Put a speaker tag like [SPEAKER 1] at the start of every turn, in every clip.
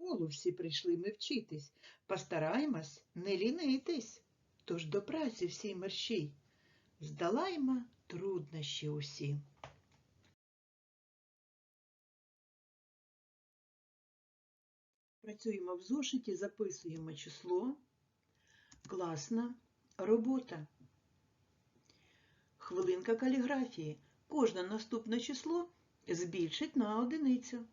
[SPEAKER 1] школу всі прийшли ми вчитись, постараємось не лінитись. Тож до праці всі мерщій, здолаємо труднощі усі. Працюємо в зошиті, записуємо число. Класна робота. Хвилинка каліграфії. Кожне наступне число збільшить на одиницю.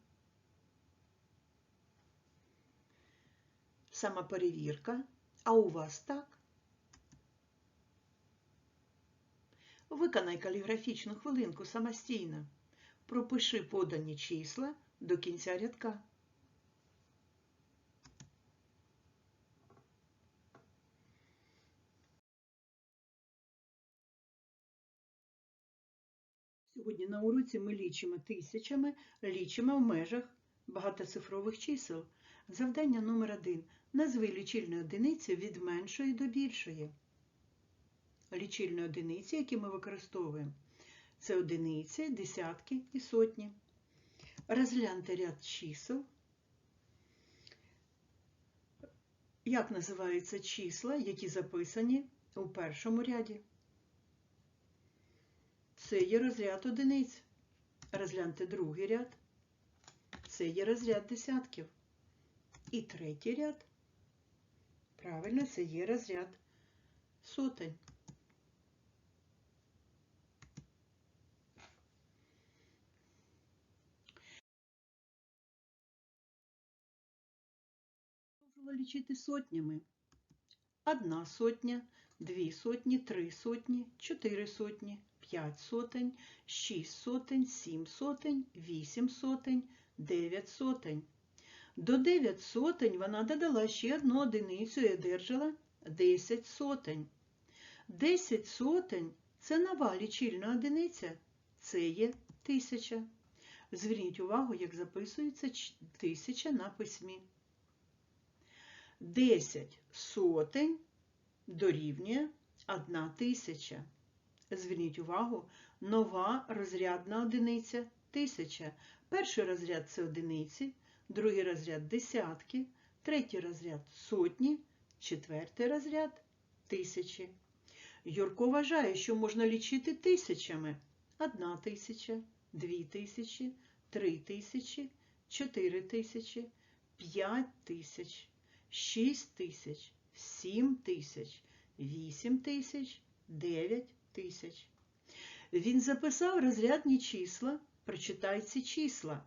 [SPEAKER 1] Самоперевірка. А у вас так? Виконай каліграфічну хвилинку самостійно. Пропиши подані числа до кінця рядка. Сьогодні на уроці ми лічимо тисячами, лічимо в межах багатоцифрових чисел. Завдання номер один. Назви лічильні одиниці від меншої до більшої. Лічильні одиниці, які ми використовуємо, це одиниці, десятки і сотні. Розгляньте ряд чисел. Як називаються числа, які записані у першому ряді? Це є розряд одиниць. Розгляньте другий ряд. Це є розряд десятків. І третій ряд. Правильно, це є розряд сотень. Лічити сотнями. Одна сотня, дві сотні, три сотні, чотири сотні, п'ять сотень, шість сотень, сім сотень, вісім сотень, дев'ять сотень. До дев'ять сотень вона додала ще одну одиницю і одержала 10 сотень. 10 сотень це нова лічильна одиниця, це є тисяча. Зверніть увагу, як записується тисяча на письмі. 10 сотень дорівнює 1 тисяча. Зверніть увагу, нова розрядна одиниця тисяча. Перший розряд це одиниці, другий розряд десятки, третій розряд сотні, четвертий розряд тисячі. Юрко вважає, що можна лічити тисячами. Одна тисяча, дві тисячі, три тисячі, чотири тисячі, п'ять тисяч, шість тисяч, сім тисяч, вісім тисяч, дев'ять тисяч. Він записав розрядні числа. Прочитай ці числа.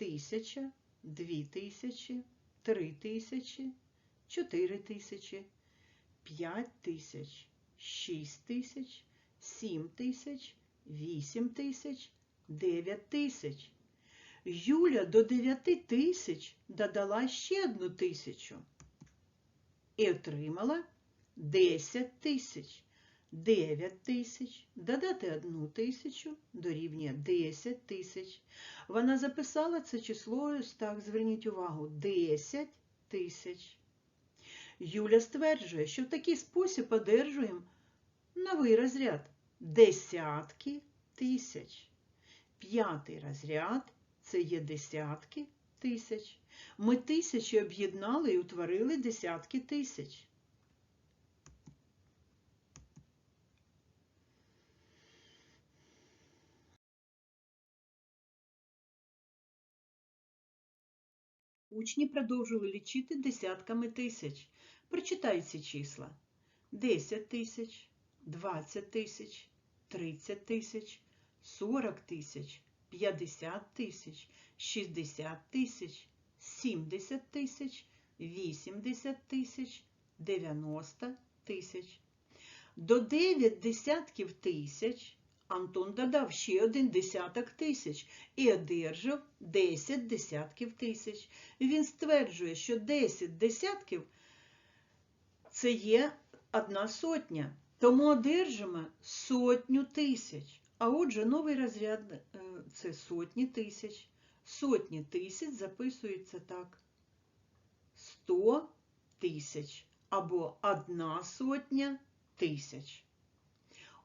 [SPEAKER 1] Тисяча, дві тисячі, три тисячі, чотири тисячі, п'ять тисяч, шість тисяч, сім тисяч, вісім тисяч, дев'ять тисяч. Юля до дев'яти тисяч додала ще одну тисячу і отримала 10 тисяч. 9 тисяч, додати 1 тисячу дорівнює 10 тисяч. Вона записала це число, ось так, зверніть увагу, 10 тисяч. Юля стверджує, що в такий спосіб одержуємо новий розряд десятки тисяч. П'ятий розряд це є десятки тисяч. Ми тисячі об'єднали і утворили десятки тисяч. Учні продовжили лічити десятками тисяч. Прочитай ці числа. 10 тисяч, 20 тисяч, 30 тисяч, 40 тисяч, 50 тисяч, 60 тисяч, 70 тисяч, 80 тисяч, 90 тисяч. До 9 десятків тисяч Антон додав ще один десяток тисяч і одержав 10 десятків тисяч. Він стверджує, що 10 десятків це є одна сотня. Тому одержимо сотню тисяч. А отже, новий розряд е, це сотні тисяч. Сотні тисяч записується так. 100 тисяч або одна сотня тисяч.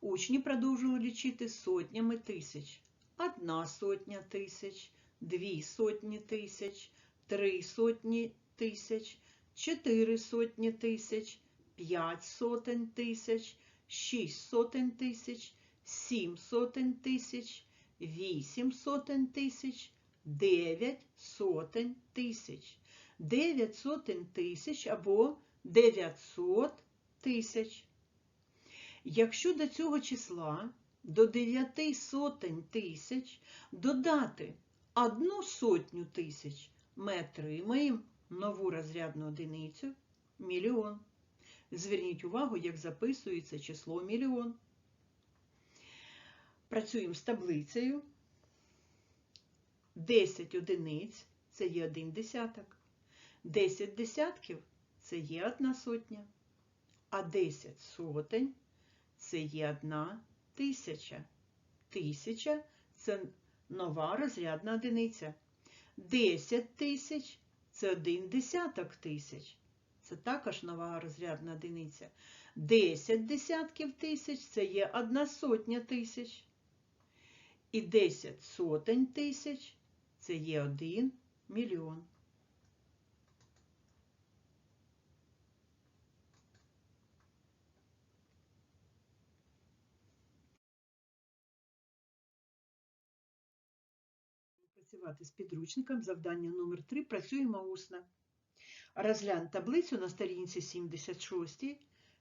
[SPEAKER 1] Учні продовжували лічити сотнями тисяч. Одна сотня тисяч, дві сотні тисяч, три сотні тисяч, чотири сотні тисяч, п'ять сотень тисяч, шість сотень тисяч, сім сотень тисяч, вісім сотень тисяч, дев'ять сотень тисяч, дев'ять сотень тисяч або 900 тисяч. Якщо до цього числа до 9 сотень тисяч додати одну сотню тисяч, ми отримаємо нову розрядну одиницю мільйон. Зверніть увагу, як записується число мільйон. Працюємо з таблицею. 10 одиниць це є один десяток. 10 десятків це є одна сотня. А 10 сотень це є одна тисяча. Тисяча це нова розрядна одиниця. 10 тисяч це один десяток тисяч. Це також нова розрядна одиниця. 10 десятків тисяч це є одна сотня тисяч. І 10 сотень тисяч це є 1 мільйон. Працювати з підручником. Завдання номер 3. Працюємо усно. Розглянь таблицю на сторінці 76.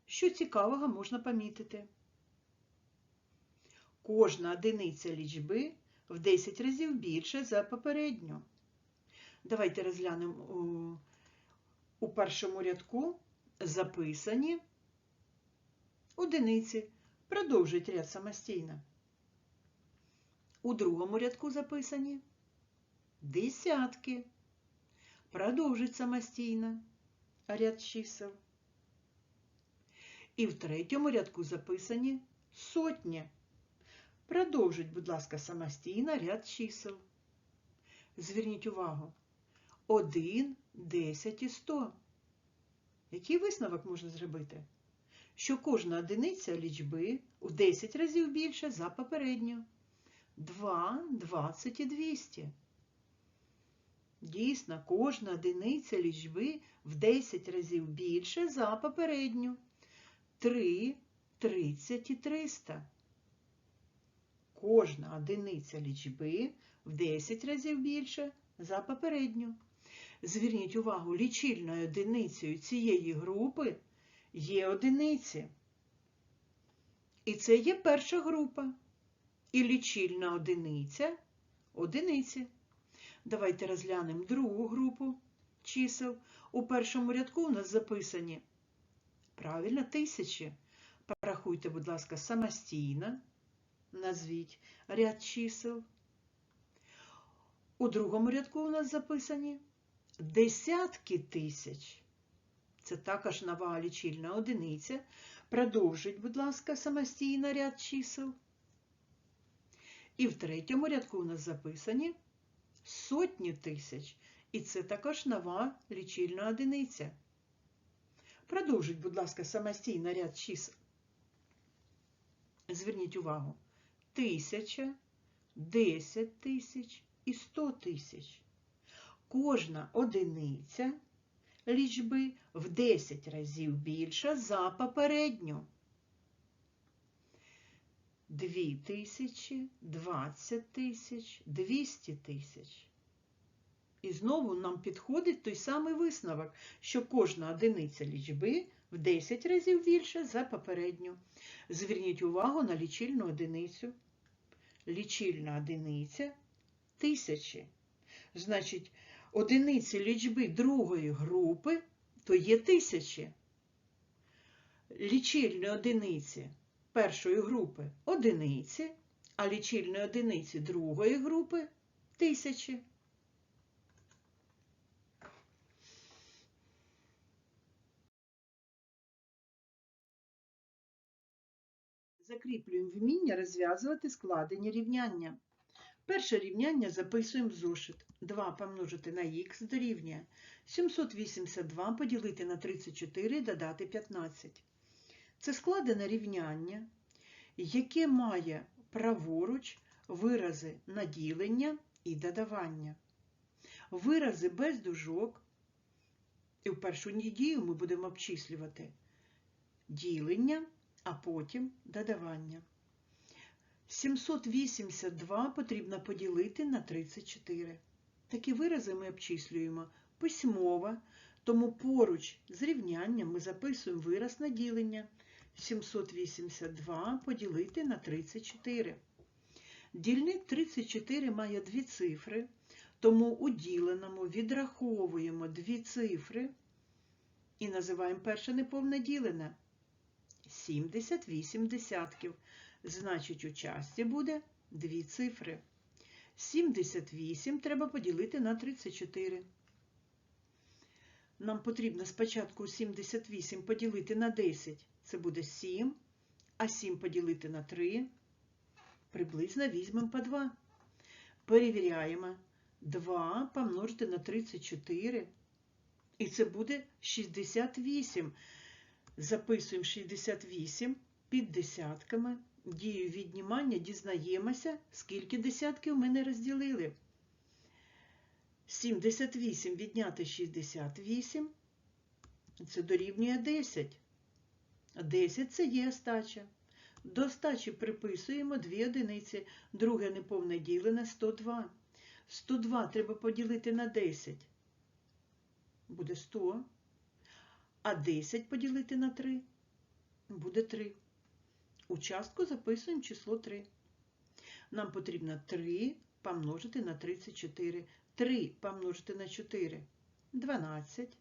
[SPEAKER 1] Що цікавого можна помітити. Кожна одиниця лічби в 10 разів більше за попередню. Давайте розглянемо у, у першому рядку записані одиниці. Продовжують ряд самостійно. У другому рядку записані десятки. Продовжить самостійно ряд чисел. І в третьому рядку записані сотні. Продовжить, будь ласка, самостійно ряд чисел. Зверніть увагу. 1, 10 і 100. Який висновок можна зробити? Що кожна одиниця лічби у 10 разів більше за попередню. 2, 20 і 200. Дійсно, кожна одиниця лічби в 10 разів більше за попередню. 3, 30 і 300. Кожна одиниця лічби в 10 разів більше за попередню. Зверніть увагу, лічильною одиницею цієї групи є одиниці. І це є перша група. І лічильна одиниця одиниці. Давайте розглянемо другу групу чисел. У першому рядку у нас записані правильно тисячі. Порахуйте, будь ласка, самостійно. Назвіть ряд чисел. У другому рядку у нас записані десятки тисяч. Це також нова лічильна одиниця. Продовжіть, будь ласка, самостійно ряд чисел. І в третьому рядку у нас записані сотні тисяч. І це також нова лічильна одиниця. Продовжіть, будь ласка, самостійно ряд чисел. Зверніть увагу. Тисяча, десять тисяч і сто тисяч. Кожна одиниця лічби в 10 разів більша за попередню. 2 тисячі, 20 тисяч, 200 тисяч. І знову нам підходить той самий висновок, що кожна одиниця лічби в 10 разів більше за попередню. Зверніть увагу на лічильну одиницю. Лічильна одиниця тисячі. Значить, одиниці лічби другої групи то є тисячі. Лічильні одиниці першої групи одиниці, а лічильні одиниці другої групи тисячі. Закріплюємо вміння розв'язувати складені рівняння. Перше рівняння записуємо в зошит. 2 помножити на х дорівнює 782 поділити на 34 і додати 15. Це складене рівняння, яке має праворуч вирази на ділення і додавання. Вирази без дужок. І в першу дію ми будемо обчислювати ділення, а потім додавання. 782 потрібно поділити на 34. Такі вирази ми обчислюємо письмово, тому поруч з рівнянням ми записуємо вираз на ділення. 782 поділити на 34. Дільник 34 має дві цифри, тому у діленому відраховуємо дві цифри і називаємо перше неповне ділене. 78 десятків. Значить, у часті буде дві цифри. 78 треба поділити на 34. Нам потрібно спочатку 78 поділити на 10. Це буде 7, а 7 поділити на 3. Приблизно візьмемо по 2. Перевіряємо. 2 помножити на 34. І це буде 68. Записуємо 68 під десятками. Дію віднімання дізнаємося, скільки десятків ми не розділили. 78 відняти 68. Це дорівнює 10. 10 це є остача. До стачі приписуємо 2 одиниці. Друге неповне ділене 102. 102 треба поділити на 10. Буде 100. А 10 поділити на 3 буде 3. У частку записуємо число 3. Нам потрібно 3 помножити на 34. 3 помножити на 4 12.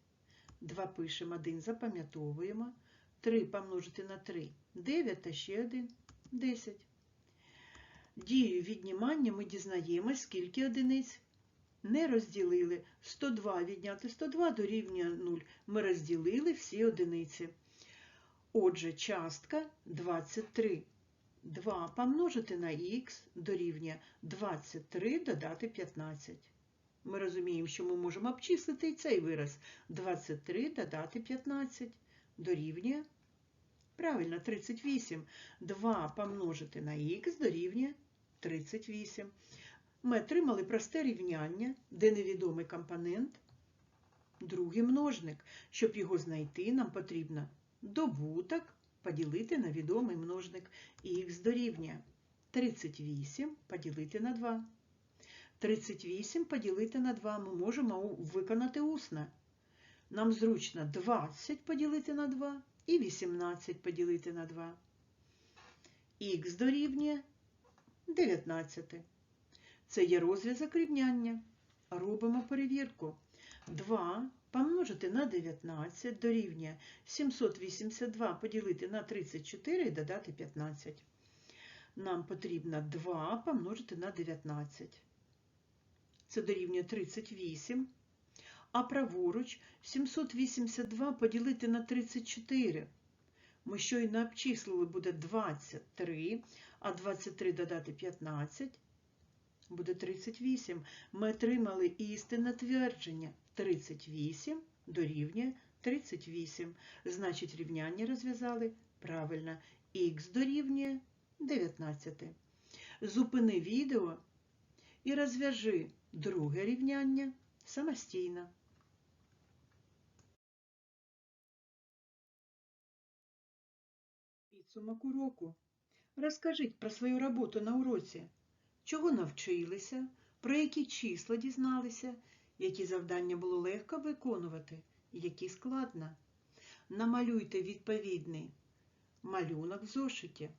[SPEAKER 1] 2 пишемо 1, запам'ятовуємо. 3 помножити на 3 9 та ще 1 10. Дію віднімання ми дізнаємось, скільки одиниць не розділили. 102 відняти 102 дорівнює 0. Ми розділили всі одиниці. Отже, частка 23. 2 помножити на х дорівнює 23 додати 15. Ми розуміємо, що ми можемо обчислити і цей вираз. 23 додати 15 дорівнює, правильно, 38. 2 помножити на х дорівнює 38. Ми отримали просте рівняння, де невідомий компонент, другий множник. Щоб його знайти, нам потрібно добуток поділити на відомий множник. Дорівнює 38 поділити на 2. 38 поділити на 2 ми можемо виконати усно. Нам зручно 20 поділити на 2 і 18 поділити на 2. Х дорівнює 19. Це є розв'язок рівняння. Робимо перевірку. 2 помножити на 19 дорівнює 782 поділити на 34 і додати 15. Нам потрібно 2 помножити на 19. Це дорівнює 38. А праворуч 782 поділити на 34. Ми щойно обчислили буде 23, а 23 додати 15 буде 38. Ми отримали істинне твердження. 38 дорівнює 38. Значить, рівняння розв'язали правильно. Х дорівнює 19. Зупини відео і розв'яжи друге рівняння самостійно. Підсумок уроку. Розкажіть про свою роботу на уроці. Чого навчилися, про які числа дізналися, які завдання було легко виконувати, які складно. Намалюйте відповідний малюнок в зошиті.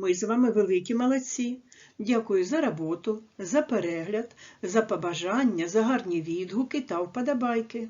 [SPEAKER 1] Ми з вами великі молодці. Дякую за роботу, за перегляд, за побажання, за гарні відгуки та вподобайки.